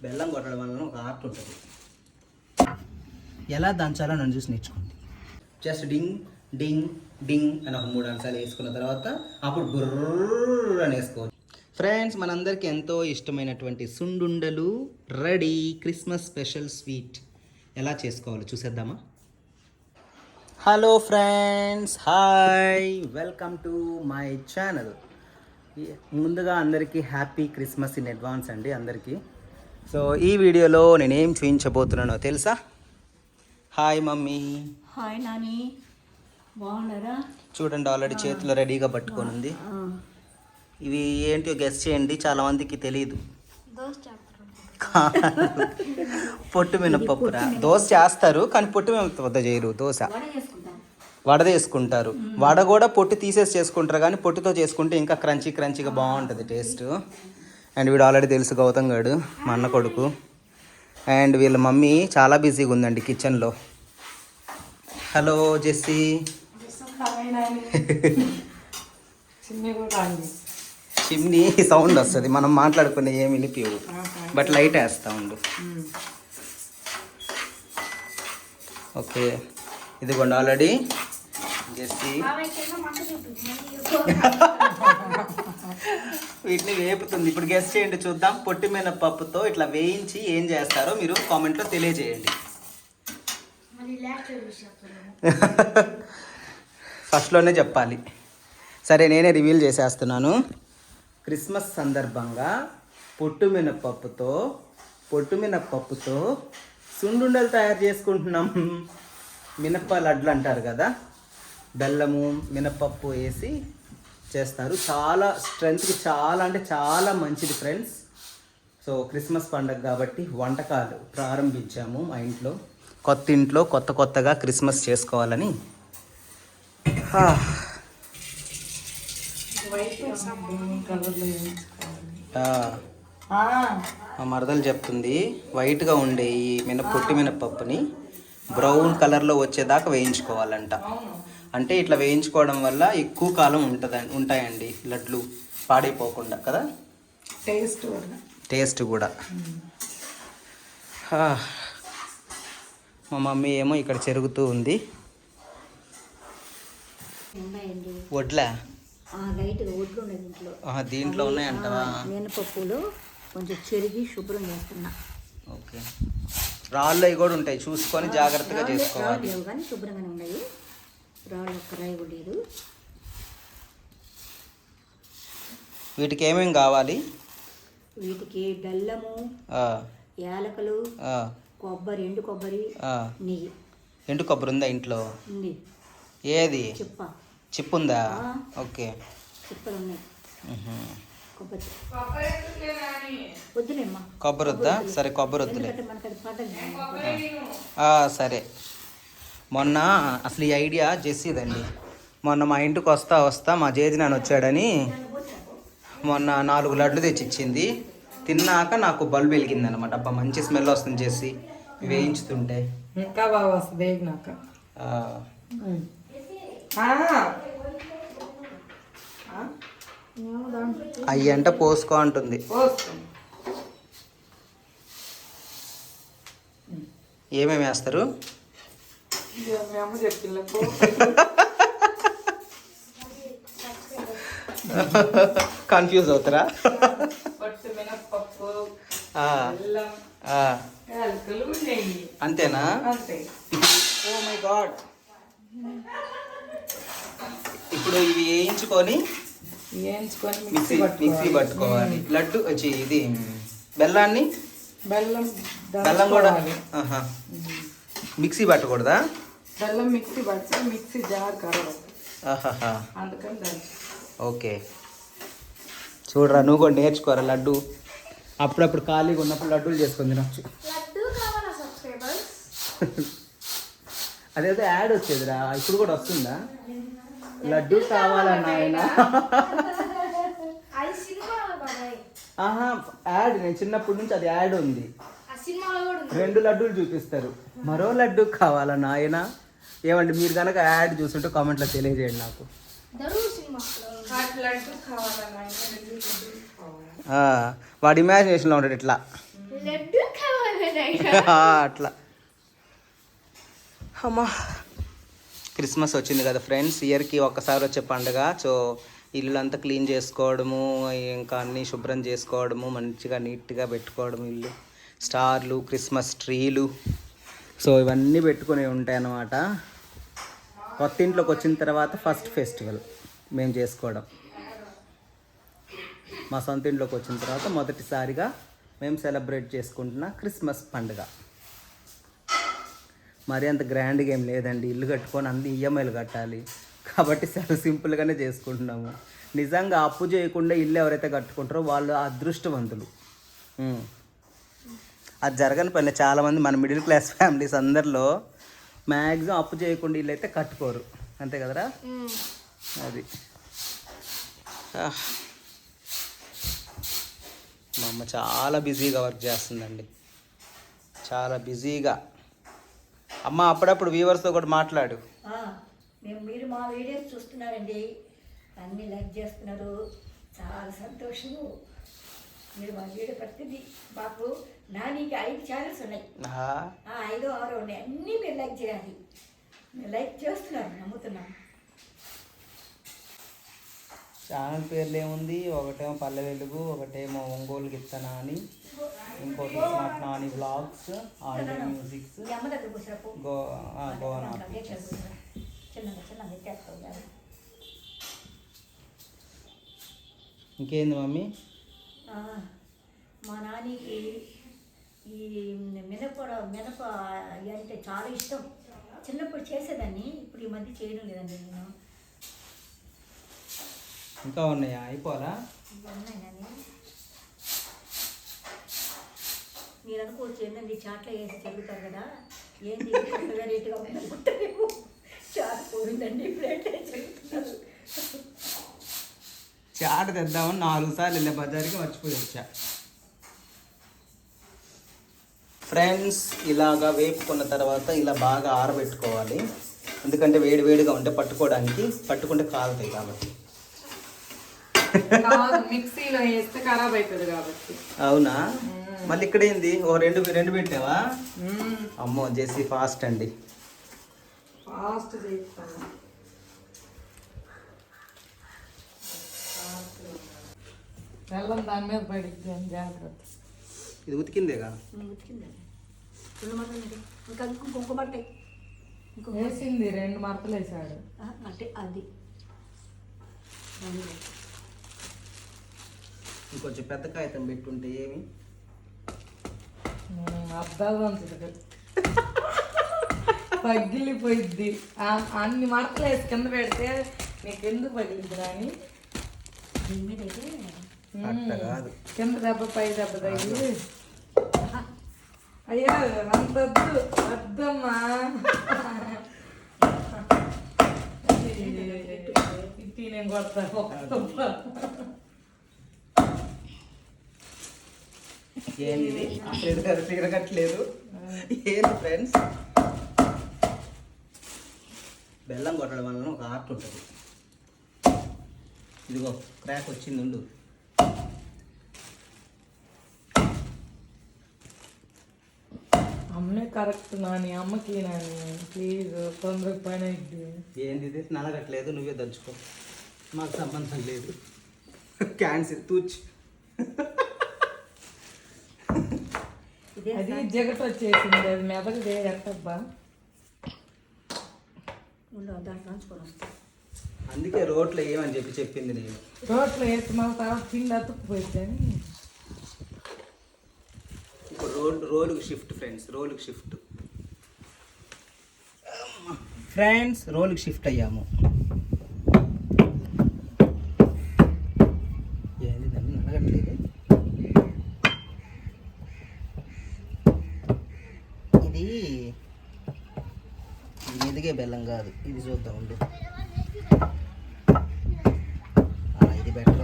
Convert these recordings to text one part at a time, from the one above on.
బెల్లం కొట్టడం వలన ఒక ఆర్ట్ ఉంటుంది. ఎలా దంచాలో నన్ను చూసి నేర్చుకోండి. జస్ట్ డింగ్ డింగ్ డింగ్ అని ఒక మూడు అంశాలు వేసుకున్న తర్వాత అప్పుడు బుర్ర అని వేసుకోవచ్చు ఫ్రెండ్స్ మనందరికీ ఎంతో ఇష్టమైనటువంటి సుండుండలు రెడీ క్రిస్మస్ స్పెషల్ స్వీట్ ఎలా చేసుకోవాలో చూసేద్దామా hello friends hi welcome to my channel ముందుగా అందరికీ హ్యాపీ క్రిస్మస్ ఇన్ అడ్వాన్స్ అండి అందరికీ సో ఈ వీడియోలో నేనేం చూపించబోతున్నానో తెలుసా? Hi mummy. హాయ్ నాని. బాగున్నారా? చూడండి ఆల్రెడీ చేతిలో రెడీగా పట్టుకొని ఉంది. ఇవి ఏంటో గెస్ట్ చేయండి చాలా మందికి తెలియదు పొట్టు మినపప్పురా దోశ చేస్తారు కానీ పొట్టు మినప చేయరు దోశ. వడ చేసుకుంటారు. వడ కూడా పొట్టు తీసేసి చేసుకుంటారు కానీ పొట్టుతో చేసుకుంటే ఇంకా క్రంచీ క్రంచీగా బాగుంటుంది టేస్ట్. అండ్ వీడు ఆల్రెడీ తెలుసు గౌతమ్ గాడు మా అన్న కొడుకు. అండ్ వీళ్ళ మమ్మీ చాలా బిజీగా ఉందండి కిచెన్లో. Hello Jessie. చిమ్నీ సౌండ్ వస్తుంది మనం మాట్లాడుకునే ఏమి వినిపించవు బట్ లైట్ వేస్తా ఉండు. ఓకే ఇదిగోండి ఆల్రెడీ. జెస్సీ. వీటిని వేపుతుంది. ఇప్పుడు గెస్ట్ చేయండి చూద్దాం. పొట్టి మినపప్పుతో ఇట్లా వేయించి ఏం చేస్తారో మీరు కామెంట్లో తెలియజేయండి. ఫస్ట్లోనే చెప్పాలి. సరే నేనే రివీల్ చేసేస్తున్నాను. క్రిస్మస్ సందర్భంగా పొట్టు మినపప్పుతో పొట్టు మినపప్పుతో సుండుండలు తయారు చేసుకుంటున్నాం. మినప్ప లడ్లు అంటారు కదా. బెల్లము మినపప్పు వేసి చేస్తారు. చాలా స్ట్రెంత్కి చాలా అంటే చాలా మంచిది ఫ్రెండ్స్ సో క్రిస్మస్ పండగ కాబట్టి వంటకాలు ప్రారంభించాము మా ఇంట్లో. కొత్త ఇంట్లో కొత్త కొత్తగా క్రిస్మస్ చేసుకోవాలని. మా మరదలు చెప్తుంది వైట్గా ఉండే ఈ మిన పొట్టి మినపప్పుని బ్రౌన్ కలర్లో వచ్చేదాకా వేయించుకోవాలంట. అంటే ఇట్లా వేయించుకోవడం వల్ల ఎక్కువ కాలం ఉంటుంది ఉంటాయండి లడ్లు పాడైపోకుండా కదా? టేస్ట్ టేస్ట్ కూడా. మా మమ్మీ ఏమో ఇక్కడ చెరుగుతూ ఉంది. వడ్లా? దీంట్లో. ఉన్నాయంటవా? మినపప్పులు కొంచెం చెరిగి శుభ్రం చేస్తున్నా. ఓకే. రాళ్ళు అవి కూడా ఉంటాయి చూసుకొని జాగ్రత్తగా చేసుకోవాలి. శుభ్రంగానే ఉన్నాయి. రాళ్ళు ఒక్క రాయి కూడా లేదు. వీటికి ఏమేమి కావాలి? వీటికి బెల్లము యాలకులు కొబ్బరి ఎండు కొబ్బరి. నెయ్యి. ఎండు కొబ్బరి ఉందా ఇంట్లో? ఉంది. ఏది? చిప్ప. చిప్పు ఉందా. ఓకే. చిప్పలు ఉన్నాయి. కొబ్బరి వద్దా? సరే కొబ్బరి వద్దులే. సరే. మొన్న అసలు ఈ ఐడియా జెస్సీదండి మొన్న మా ఇంటికి వస్తా వస్తా మా జేజి నాన్న వచ్చాడని మొన్న నాలుగు లడ్లు తెచ్చిచ్చింది. తిన్నాక నాకు బల్బ్ వెలిగింది అనమాట అబ్బా మంచి స్మెల్ వస్తుంది చేసి వేయించుతుంటే. ఇంకా బాగా వస్తుంది వేగినాక. అయ్యి అంట పోసుకో అంటుంది. ఏమేమి వేస్తారు? కన్ఫ్యూజ్ అవుతారా? అంతేనా? అంతే. ఓ మై గాడ్ ఇప్పుడు ఇవి వేయించుకొని మిక్సీ మిక్సీ మిక్సీ పట్టుకోవాలి. లడ్డు వచ్చి ఇది బెల్లాన్ని? బెల్లం బెల్లం కూడా. మిక్సీ పట్టకూడదా? బెల్లం మిక్సీ పడితే మిక్సీ జార్ కరవదు అందుకని ఓకే. చూడరా నువ్వు కూడా నేర్చుకోరా లడ్డు. అప్పుడప్పుడు ఖాళీగా ఉన్నప్పుడు లడ్డూలు చేసుకొని తినొచ్చు. అదేదో యాడ్ వచ్చేదిరా ఇప్పుడు కూడా వస్తుందా? లడ్డు కావాలన్నా ఆయన ఆహా యాడ్ నేను చిన్నప్పటి నుంచి అది యాడ్ ఉంది. రెండు లడ్డూలు చూపిస్తారు. మరో లడ్డు కావాలన్నా ఆయన ఏమండి మీరు కనుక యాడ్ చూస్తుంటే కామెంట్లో తెలియజేయండి నాకు. వాడి ఇమాజినేషన్లో ఉంటాడు ఇట్లా. లడ్డు అట్లా. అమ్మా. క్రిస్మస్ వచ్చింది కదా ఫ్రెండ్స్ ఇయర్కి ఒక్కసారి వచ్చే పండుగ. సో ఇల్లు క్లీన్ చేసుకోవడము ఇంకా అన్నీ శుభ్రం చేసుకోవడము మంచిగా నీట్గా పెట్టుకోవడం ఇల్లు. స్టార్లు క్రిస్మస్ ట్రీలు సో ఇవన్నీ పెట్టుకుని ఉంటాయి అన్నమాట కొత్త ఇంట్లోకి వచ్చిన తర్వాత ఫస్ట్ ఫెస్టివల్ మేము చేసుకోవడం. మా సొంత ఇంట్లోకి వచ్చిన తర్వాత మొదటిసారిగా మేము సెలబ్రేట్ చేసుకుంటున్న క్రిస్మస్ పండుగ. మరి అంత గ్రాండ్గా ఏం లేదండి. ఇల్లు కట్టుకొని అన్ని ఈఎంఐలు కట్టాలి. కాబట్టి చాలా సింపుల్గానే చేసుకుంటున్నాము. నిజంగా అప్పు చేయకుండా ఇల్లు ఎవరైతే కట్టుకుంటారో వాళ్ళు అదృష్టవంతులు. అది జరగని పని చాలామంది మన మిడిల్ క్లాస్ ఫ్యామిలీస్ అందరిలో మ్యాక్సిమం అప్పు చేయకుండా అయితే కట్టుకోరు. అంతే కదరా? అది. మా అమ్మ చాలా బిజీగా వర్క్ చేస్తుందండి. చాలా బిజీగా. అమ్మ అప్పుడప్పుడు వ్యూవర్స్తో కూడా మాట్లాడు. మేము మీరు మా వీడియోస్ చూస్తున్నారండి. అన్ని లైక్ చేస్తున్నారు. చాలా సంతోషము. మీరు మా వీడియో ప్రతిదీ మాకు నానికి ఐదు ఛానల్స్ ఉన్నాయి. ఐదో ఆరో ఉన్నాయి. అన్నీ మీరు లైక్ చేయాలి. మీరు లైక్ చేస్తున్నారు నమ్ముతున్నాం ఛానల్ పేర్లు ఏముంది? ఒకటేమో పల్లె వెలుగు ఒకటేమో ఒంగోలు గిత్తనా అని. ఇంకోటి smart Nani vlogs online musics go ఎత్తేస్తాం ఇంకేంది మమ్మీ? మా నానికి ఈ మినప మినప అంటే చాలా ఇష్టం. చిన్నప్పుడు చేసేదాన్ని ఇప్పుడు ఈ మధ్య చేయడం లేదండి నేను. ఇంకా ఉన్నాయా? కానీ మీరు అనుకోవచ్చు ఏంటండి చాట్లో వేసి చదువుతారు కదా? ఏంటి కొత్తగా రేటుగా ఉందనుకుంటారేమో చాట్ పోయిందండి ప్లేట్ చదువుతున్నారు చాట తెద్దామని నాలుగు సార్లు వెళ్ళే బజార్కి మర్చిపోయి వచ్చా. ఫ్రెండ్స్ ఇలాగా వేపుకున్న తర్వాత ఇలా బాగా ఆరబెట్టుకోవాలి. ఎందుకంటే వేడి వేడిగా ఉంటే పట్టుకోవడానికి పట్టుకుంటే కాలుతాయి కాబట్టి. కాదు మిక్సీలో వేస్తే ఖరాబ్ అవుతుంది కాబట్టి. అవునా? మళ్ళీ ఇక్కడ ఏంది? ఓ రెండు రెండు పెట్టావా? మ్మ్. అమ్మో జెస్సీ ఫాస్ట్ అండి. ఫాస్ట్ చేస్తాను. బెల్లం దాని మీద పడిద్ది అని జాగ్రత్త. ఇది ఉతికిందేగా? ఉతికిందండి రెండు మటలు ఇంకా ఇంకొక బట్ట ఇంకొక వేసింది రెండు మరతలు వేసాడు. అంటే అది. ఇంకొంచెం పెద్ద కాగితం పెట్టుంటే ఏమి? అద్దాలు అంటుంది పగిలిపోయిద్ది. అన్ని మడతలు వేసి కింద పెడితే నీకు ఎందుకు పగిలిద్ది రాని దీని మీద అయితే అట్ట కాదు. కింద దెబ్బ పై దెబ్బ తగిలి. అయ్యో అంత వద్దు వద్దమ్మా ఇట్టి నేను కొడతా ఒక్క దెబ్బ. ఏంది? అసలు ఇది తిరగట్లేదు ఏంది ఫ్రెండ్స్ బెల్లం కొట్టడం వలన ఒక ఆర్ట్ ఉంటుంది. ఇదిగో క్రాక్ వచ్చింది ఉండు. అమ్మే కరెక్ట్ నాని అమ్మకి నాని ప్లీజ్ తొందరగా పని ఏంది ఇది? నలగట్లేదు నువ్వే దంచుకో మాకు సంబంధం లేదు. క్యాన్సిల్ తూచ్. అది జగట్ వచ్చేసింది అది మెదడుదే ఎంతబ్బా దాంట్లో వస్తాను అందుకే రోట్లో ఏమని చెప్పి చెప్పింది నేను. రోట్లో వేసి మళ్ళీ తర్వాత పిండి అతుక్కుపోయింది అని ఇప్పుడు రోల్ రోలుకు షిఫ్ట్ ఫ్రెండ్స్ రోలుకు షిఫ్ట్ ఫ్రెండ్స్ రోలుకి షిఫ్ట్ అయ్యాము. ఏంది దాన్ని నలగట్లేదు? ఇది ఇది ఎదిగే బెల్లం కాదు ఇది చూద్దాం ఉండు ఆ, ఇది బెటర్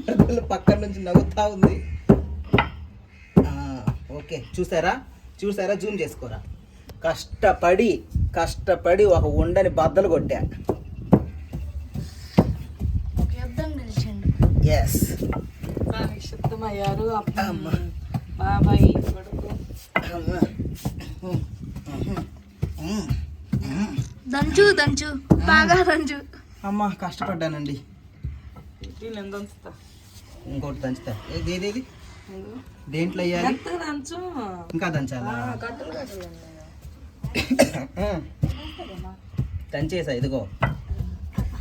మరదలు పక్కన నుంచి నవ్వుతా ఉంది ఓకే చూసారా? చూసారా? జూమ్ చేసుకోరా. కష్టపడి కష్టపడి ఒక ఉండని బద్దలు కొట్టా. ఎస్ అమ్మ బాబాయ్ కొడుకు. దంచు దంచు. బాగా దంచు. అమ్మ కష్టపడ్డానండి. ఎంత ఇంకోటి దంచుతా. ఏది దేంట్లో వేయాలి? ఇంకా దంచాలా. దంచేసా ఇదిగో.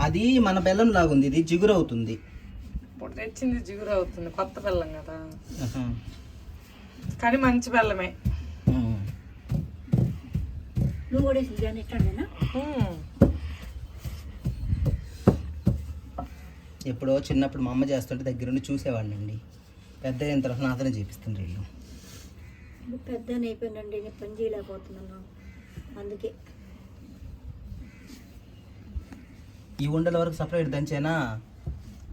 అది మన బెల్లం లాగుంది ఇది జిగురు అవుతుంది ఇప్పుడు తెచ్చింది జిగురు అవుతుంది కొత్త బెల్లం కదా. కానీ మంచి బెల్లమే. నువ్వు కూడా ఎప్పుడో చిన్నప్పుడు మా అమ్మ చేస్తుంటే దగ్గరుండి చూసేవాడిని అండి పెద్ద అయిన తర్వాత నాతనే చేపిస్తుంది వీళ్ళు పెద్ద అయిపోయినండి నేను పని చేయలేకపోతున్నాను. అందుకే. ఈ ఉండల వరకు సపరేట్ దంచేనా?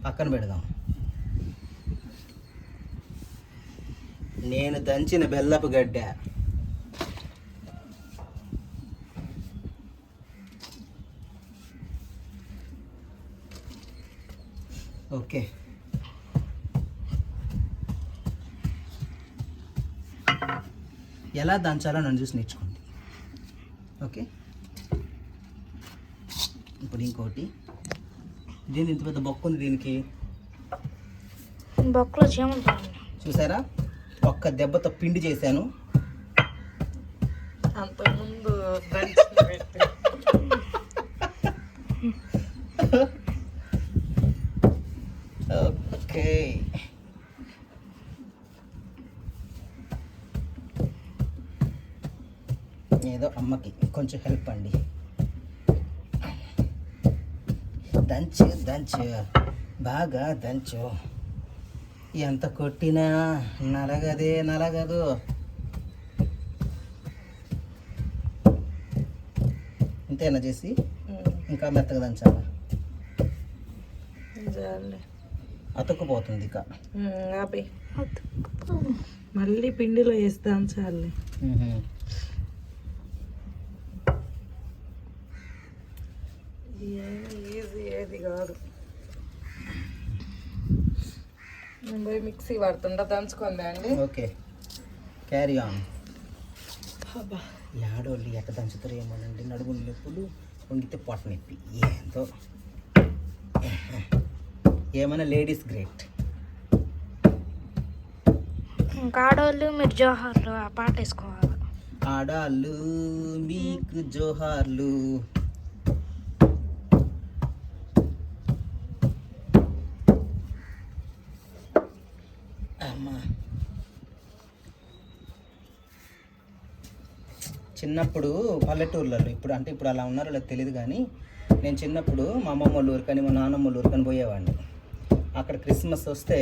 పక్కన పెడదాం. నేను దంచిన బెల్లపు గడ్డ. ఓకే. ఎలా దంచాలో నన్ను చూసి నేర్చుకోండి. ఓకే. ఇప్పుడు ఇంకోటి. దీని ఇంత పెద్ద బొక్క ఉంది దీనికి? బొక్కలో చీమంటాను చూసారా? ఒక్క దెబ్బతో పిండి చేశాను. అంతకుముందు అమ్మకి కొంచెం హెల్ప్ అండి. దంచు దంచు. బాగా దంచు. ఎంత కొట్టినా నలగదే నలగదు. ఇంతేనా చేసి ఇంకా మెత్తగా దంచాలా? చాలే అతుక్కుపోతుంది ఇక. ఆపి. మళ్ళీ పిండిలో వేసి దంచాలి మ్మ్. ఏమి ఈజీ ఏది కాదు నేను పోయి మిక్సీ పడుతుంటా దంచుకోండి అండి. ఓకే. క్యారీ ఆన్ ఆడవాళ్ళు ఎట్ట దంచుతారు ఏమోనండి నడుము నొప్పులు వంగితే పొట్ట నొప్పి. ఏందో. ఏమైనా లేడీస్ గ్రేట్. ఇంకా ఆడవాళ్ళు మీరు జోహార్లు ఆ పాట వేసుకోవాలి. ఆడాళ్ళు మీకు జోహార్లు. చిన్నప్పుడు పల్లెటూర్లలో ఇప్పుడు అంటే ఇప్పుడు అలా ఉన్నారో లేదో తెలియదు కానీ నేను చిన్నప్పుడు మా అమ్మమ్మ వాళ్ళ ఊరికని మా నాన్నమ్మ వాళ్ళ ఊరికని పోయేవాడిని. అక్కడ క్రిస్మస్ వస్తే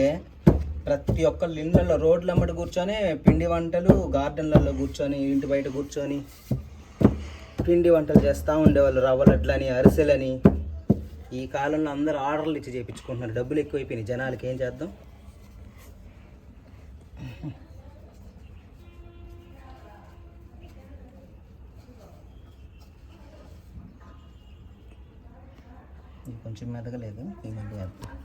ప్రతి ఒక్కళ్ళ ఇండ్లలో రోడ్ల అమ్మటి కూర్చొని పిండి వంటలు గార్డెన్లలో కూర్చొని ఇంటి బయట కూర్చొని పిండి వంటలు చేస్తూ ఉండేవాళ్ళు. రవ్వ లడ్లని అరిసెలని. ఈ కాలంలో అందరూ ఆర్డర్లు ఇచ్చి చేయించుకుంటున్నారు డబ్బులు ఎక్కువైపోయినాయి. జనాలకి ఏం చేద్దాం? ఇది కొంచెం మెదగలేదు ఈ మధ్య వేద్దాం.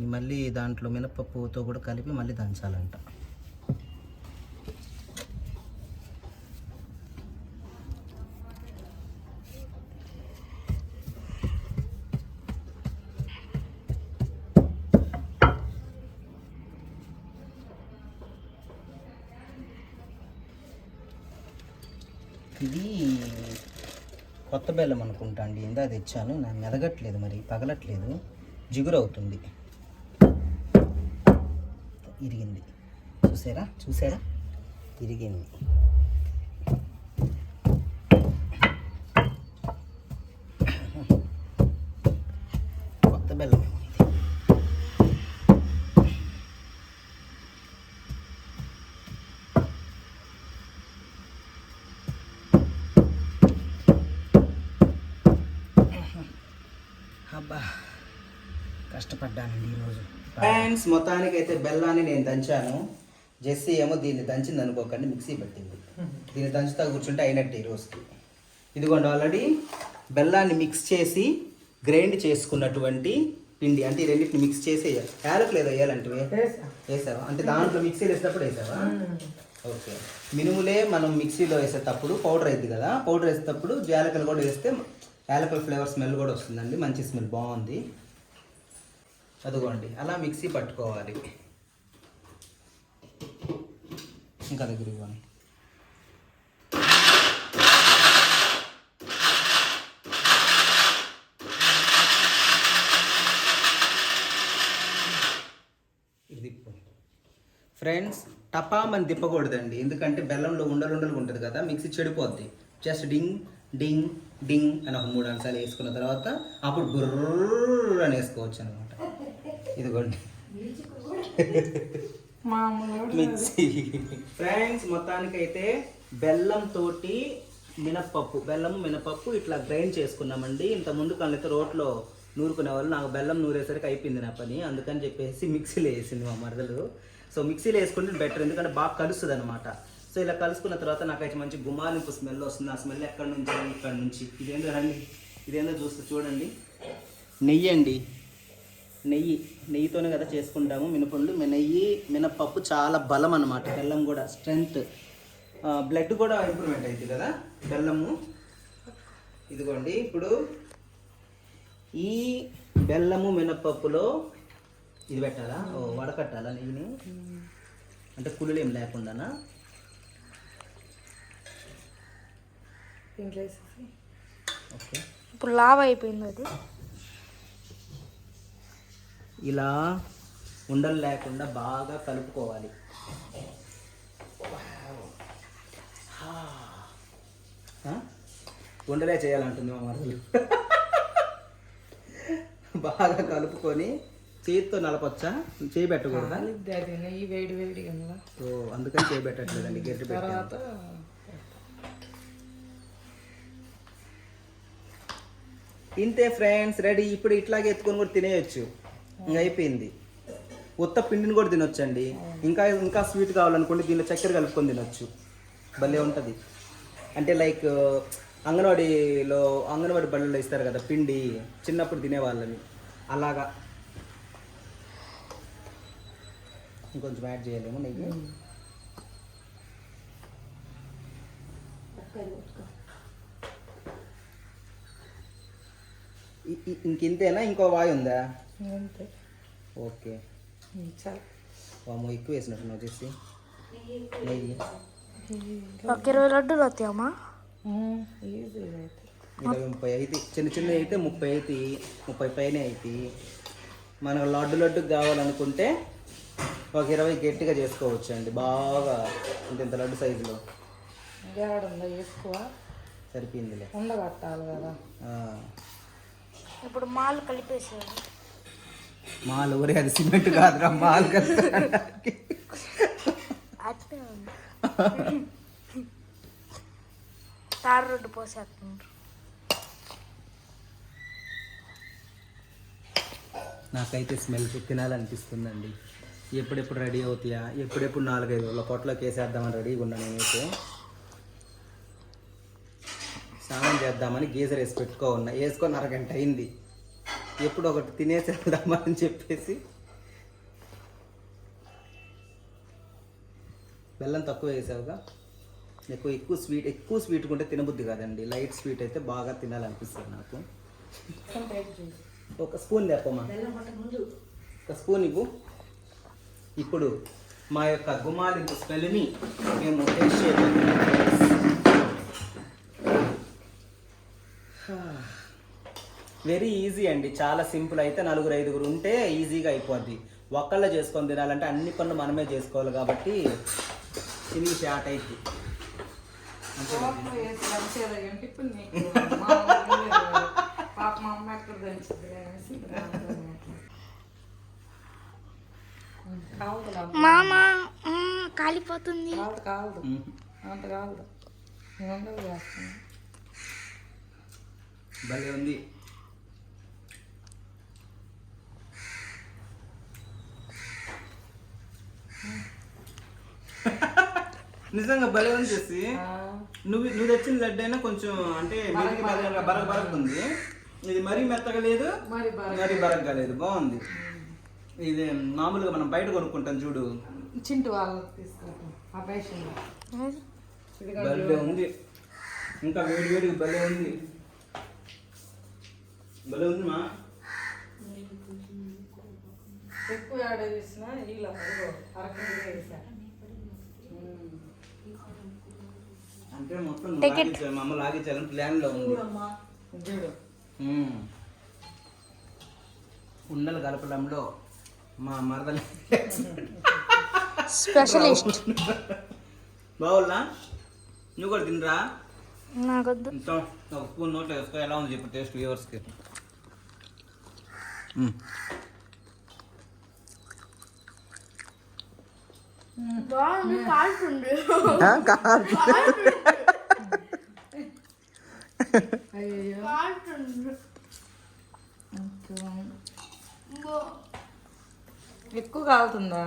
ఈ మళ్ళీ దాంట్లో మినపప్పుతో కూడా కలిపి మళ్ళీ దంచాలంట ఇది కొత్త బెల్లం అనుకుంటా అండి. ఇందా తెచ్చాను. నా మెదగట్లేదు మరి పగలట్లేదు. జిగురవుతుంది. ఇరిగింది. చూసారా? చూసారా? ఇరిగింది. కష్టపడ్డానండి ఈరోజు ఫ్రెండ్స్ మొత్తానికి అయితే బెల్లాన్ని నేను దంచాను. జెస్సీ ఏమో దీన్ని దంచింది అనుకోకండి మిక్సీ పెట్టింది. దీన్ని దంచుతా కూర్చుంటే అయినట్టు ఈ రోజుకి. ఇదిగోండి ఆల్రెడీ బెల్లాన్ని మిక్స్ చేసి గ్రైండ్ చేసుకున్నటువంటి పిండి. అంటే ఈ రెండింటిని మిక్స్ చేసి వేయాలి యాలకు లేదా వేయాలంటే వేసా. వేసావా? అంటే దాంట్లో మిక్సీలో వేసేటప్పుడు వేసావా? ఓకే. మినుములే మనం మిక్సీలో వేసేటప్పుడు పౌడర్ అయింది కదా. పౌడర్ వేసేటప్పుడు యాలకలు కూడా వేస్తే యాలకల ఫ్లేవర్ స్మెల్ కూడా వస్తుందండి. మంచి స్మెల్ బాగుంది. అదిగోండి అలా మిక్సీ పట్టుకోవాలి. ఇంకా దగ్గర ఇవ్వండి. ఇది ఫ్రెండ్స్ టపామని తిప్పకూడదండి. ఎందుకంటే బెల్లంలో ఉండలు ఉండలు ఉంటుంది కదా మిక్సీ చెడిపోద్ది. జస్ట్ డింగ్ డింగ్ డింగ్ అని ఒక మూడు అంశాలు వేసుకున్న తర్వాత అప్పుడు గుర్ర అని వేసుకోవచ్చు అనమాట ఇదిగోండి. మిక్సీ. ఫ్రెండ్స్ మొత్తానికైతే బెల్లం తోటి మినప్పప్పు బెల్లం మినపప్పు ఇట్లా గ్రైండ్ చేసుకున్నామండి. ఇంత ముందు కళ్ళైతే రోట్లో నూరుకునే వాళ్ళు నాకు బెల్లం నూరేసరికి అయిపోయింది నా పని. అందుకని చెప్పేసి మిక్సీలో వేసింది మా మరదలు. సో మిక్సీలో వేసుకుంటే బెటర్ ఎందుకంటే బాగా కలుస్తుంది అనమాట సో ఇలా కలుసుకున్న తర్వాత నాకైతే మంచి గుమాలింపు స్మెల్ వస్తుంది. ఆ స్మెల్ ఎక్కడి నుంచి ఇక్కడ నుంచి? ఇదేందో రండి. ఇదేందో చూస్తే చూడండి. నెయ్యి అండి నెయ్యి నెయ్యితోనే కదా చేసుకుంటాము. మినపండు నెయ్యి మినపప్పు చాలా బలం అన్నమాట. బెల్లం కూడా స్ట్రెంగ్త్. బ్లడ్ కూడా ఇంప్రూవ్మెంట్ అయింది కదా? బెల్లము. ఇదిగోండి ఇప్పుడు ఈ బెల్లము మినపప్పులో ఇది పెట్టాలా? ఓ వడకట్టాలా నెయ్యిని? అంటే కుళ్ళు ఏం లేకుండానా ఓకే. ఇప్పుడు లావ్ అయిపోయింది అది. ఇలా ఉండలు లేకుండా బాగా కలుపుకోవాలి? ఉండలే చేయాలంటుంది మా మరదలు. బాగా కలుపుకొని చేతితో నలపొచ్చా? చేయి పెట్టకూడదా వేడి అందుకని చేయి పెట్టట్లేదండి గట్టి తర్వాత ఇంతే ఫ్రెండ్స్ రెడీ. ఇప్పుడు ఇట్లాగే ఎత్తుకొని కూడా తినేయచ్చు. అయిపోయింది ఉత్త పిండిని కూడా తినొచ్చండి. ఇంకా ఇంకా స్వీట్ కావాలనుకోండి దీనిలో చక్కెర కలుపుకొని తినొచ్చు. భలే ఉంటుంది. అంటే లైక్ అంగన్వాడీలో అంగన్వాడీ బళ్ళలో ఇస్తారు కదా పిండి చిన్నప్పుడు తినేవాళ్ళని. అలాగా. ఇంకొంచెం యాడ్ చేయలేము నెయ్యి. ఇంకింతేనా? ఇంకో వాయి ఉందా? అంతే ఓకే చాలు వాము ఎక్కువ వేసినట్టు వచ్చేసి నెయ్యి ఒక ఇరవై లడ్డూలు వస్తాయమ్మా ఇరవై ముప్పై అయితే చిన్న చిన్న అయితే ముప్పై అయితే ముప్పై పైన అయితే మనకు లడ్డు లడ్డు కావాలనుకుంటే ఒక ఇరవై గట్టిగా చేసుకోవచ్చు అండి బాగా. ఇంత ఇంత లడ్డు సైజులో. ఎక్కువ? సరిపోయిందిలే. ఉండగట్టాలి కదా. ఆ. ఇప్పుడు మాలు కలిపేసారు మాల్ ఊరే అది సిమెంట్ కాదురా మాల్ తారు రోడ్డు పోసేస్తున్నారు నాకైతే స్మెల్ తినాలనిపిస్తుందండి. ఎప్పుడెప్పుడు రెడీ అవుతాయా? ఎప్పుడెప్పుడు నాలుగైదు రోజుల పొట్టలోకి వేసేద్దామని రెడీగా ఉన్నా నేనైతే. స్నానం చేద్దామని గీజర్ వేసి పెట్టుకో ఉన్నా వేసుకొని అరగంట అయింది. ఎప్పుడు ఒకటి తినేసి అని చెప్పేసి. బెల్లం తక్కువ వేసావుగా. ఎక్కువ ఎక్కువ స్వీట్ ఎక్కువ స్వీట్ ఉంటే తినబుద్ధి కాదండి. లైట్ స్వీట్ అయితే బాగా తినాలనిపిస్తుంది నాకు. ఒక స్పూన్ తెప్పమ్మా ఒక స్పూన్ ఇవ్వు. ఇప్పుడు మా యొక్క గుమాలింపు స్మెల్ని మేము టేస్ట్ చేయబోతున్నాం. వెరీ ఈజీ అండి. చాలా సింపుల్ అయితే నలుగురు ఐదుగురు ఉంటే ఈజీగా అయిపోద్ది. ఒక్కళ్ళ చేసుకొని తినాలంటే అన్ని పనులు మనమే చేసుకోవాలి కాబట్టి తిని షార్ట్ దంచేది ఏంటి ఇప్పుడు నీకు? మామూలుగా లేదు. పాప మా అమ్మ ఎక్కడ దంచుతుంది అనేసి కావదులా మామ మ్, కాలిపోతుంది కావదు కావదు అంత కావదు నేను ఉండదు చేస్తాను భలే ఉంది నిజంగా భలే ఉంది చేసి నువ్వు నువ్వు తెచ్చిన లడ్డు అయినా కొంచెం అంటే మీదికి బరగ బరగ ఉంది. ఇది మరీ మెత్తగా లేదు. మరి బరగ్గా లేదు. బాగుంది. ఇది మామూలుగా మనం బయట కొనుక్కుంటాం చూడు. చింటు భలే ఉంది. ఇంకా వేడి వేడిగా భలే ఉంది. భలే ఉంది మా. ఎక్కువ ఆడ చేసిన ఇలా అరకుండా వేసా. అంటే మొత్తం మా అమ్మ లాగించాలని ప్లాన్లో ఉంది. ఉండలు కలపడంలో మా మరదలు స్పెషలిస్ట్ బావుల్లా? నువ్వు కూడా తినరా? నాకొద్దు. ఇంత ఒక స్పూన్ నోట్లో వేసుకో ఎలా ఉంది చెప్పు టేస్ట్ వ్యూవర్స్కి బాగుంది కాల్చుండు. ఎక్కువ కాలుతుందా?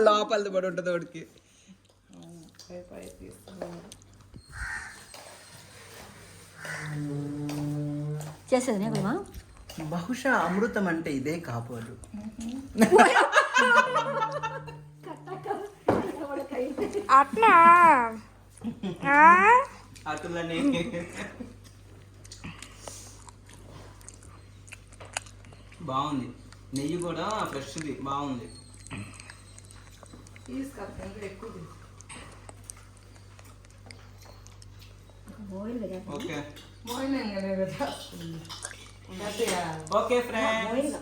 లోపలిది పడి ఉంటుంది వాడికి. పై పై తీసుకోవాలి చేసేది బహుశా అమృతం అంటే ఇదే కాపోదు అట్లా. ఆ? అటులని బాగుంది. నెయ్యి కూడా ఫ్రెష్ది బాగుంది. ఓకే. ఫ్రెండ్స్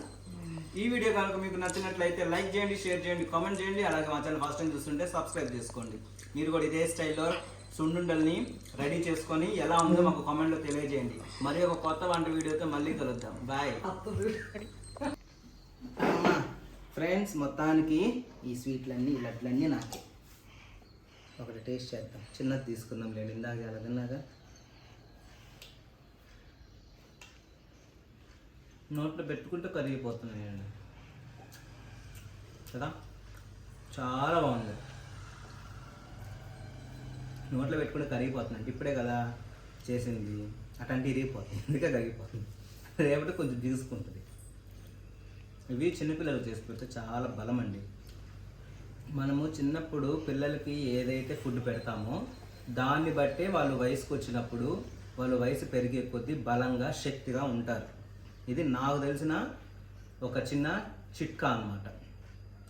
ఈ వీడియో కనుక మీకు నచ్చినట్లయితే లైక్ చేయండి షేర్ చేయండి కామెంట్ చేయండి. అలాగే మా ఛానల్ ఫస్ట్ టైం చూస్తుంటే సబ్స్క్రైబ్ చేసుకోండి. మీరు కూడా ఇదే స్టైల్లో సుండుండల్ని రెడీ చేసుకొని ఎలా ఉందో మాకు కామెంట్లో తెలియజేయండి. మరి ఒక కొత్త వంట వీడియోతో మళ్ళీ కలుద్దాం. బాయ్ ఫ్రెండ్స్ మొత్తానికి ఈ స్వీట్లన్నీ ఈ లడ్లన్నీ నాకే. ఒకటి టేస్ట్ చేద్దాం. చిన్నది తీసుకుందాం లేదు ఇందాక అలా తిన్నాక నోట్లో పెట్టుకుంటే కరిగిపోతున్నాయండి కదా? చాలా బాగుంది. నోట్లో పెట్టుకుంటే కరిగిపోతుంది ఇప్పుడే కదా చేసింది. అటంటే ఇరిగిపోతుంది ఎందుకే కరిగిపోతుంది. రేపటి కొంచెం తీసుకుంటుంది. ఇవి చిన్నపిల్లలకు చేసి పెడితే చాలా బలం అండి మనము చిన్నప్పుడు పిల్లలకి ఏదైతే ఫుడ్ పెడతామో దాన్ని బట్టే వాళ్ళు వయసుకు వచ్చినప్పుడు వాళ్ళు వయసు పెరిగే కొద్దీ బలంగా శక్తిగా ఉంటారు. ఇది నాకు తెలిసిన ఒక చిన్న చిట్కా అన్నమాట.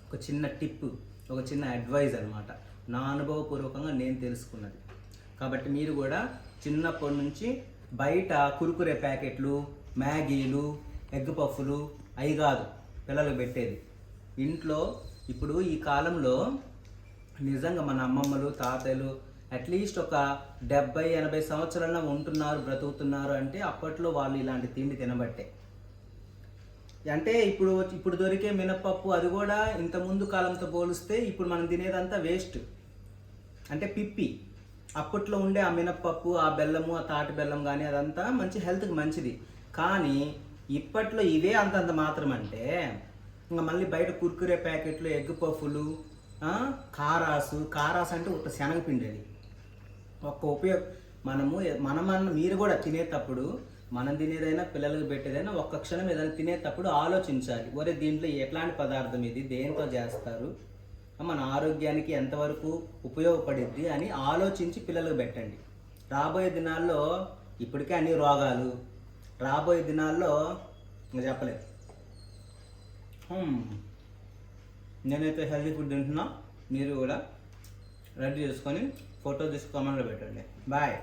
ఒక చిన్న టిప్ ఒక చిన్న అడ్వైజ్ అనమాట నా అనుభవపూర్వకంగా నేను తెలుసుకున్నది. కాబట్టి మీరు కూడా చిన్నప్పటి నుంచి బయట కురుకురే ప్యాకెట్లు మ్యాగీలు ఎగ్ పఫ్లు అవి కాదు పిల్లలకు పెట్టేది. ఇంట్లో ఇప్పుడు ఈ కాలంలో నిజంగా మన అమ్మమ్మలు తాతయ్యలు అట్లీస్ట్ ఒక డెబ్బై ఎనభై సంవత్సరాల ఉంటున్నారు బ్రతుకుతున్నారు అంటే అప్పట్లో వాళ్ళు ఇలాంటి తిండి తినబట్టే. అంటే ఇప్పుడు ఇప్పుడు దొరికే మినపప్పు అది కూడా ఇంత ముందు కాలంతో పోలిస్తే ఇప్పుడు మనం తినేదంతా వేస్ట్. అంటే పిప్పి. అప్పట్లో ఉండే ఆ మినపప్పు ఆ బెల్లము ఆ తాటి బెల్లం కానీ అదంతా మంచి హెల్త్కి మంచిది. కానీ ఇప్పట్లో ఇవే అంతంత మాత్రం అంటే ఇంకా మళ్ళీ బయట కుర్కురే ప్యాకెట్లు ఎగ్ పఫ్ఫులు కారాసు కారాస్ అంటే ఒక శనగపిండి అది. ఒక్క ఉపయోగం మనము మనమన్న మీరు కూడా తినేటప్పుడు మనం తినేదైనా పిల్లలకు పెట్టేదైనా ఒక్క క్షణం ఏదైనా తినేటప్పుడు ఆలోచించాలి. ఒరే దీంట్లో ఎట్లాంటి పదార్థం ఇది? దేంతో చేస్తారు? మన ఆరోగ్యానికి ఎంతవరకు ఉపయోగపడిద్ది అని ఆలోచించి పిల్లలకు పెట్టండి. రాబోయే దినాల్లో ఇప్పటికే అన్ని రోగాలు. రాబోయే దినాల్లో ఇంకా చెప్పలేదు. నేనైతే హెల్తీ ఫుడ్ తింటున్నా. మీరు కూడా రెడీ చేసుకొని ఫోటో తీసుకోమని పెట్టండి. బాయ్.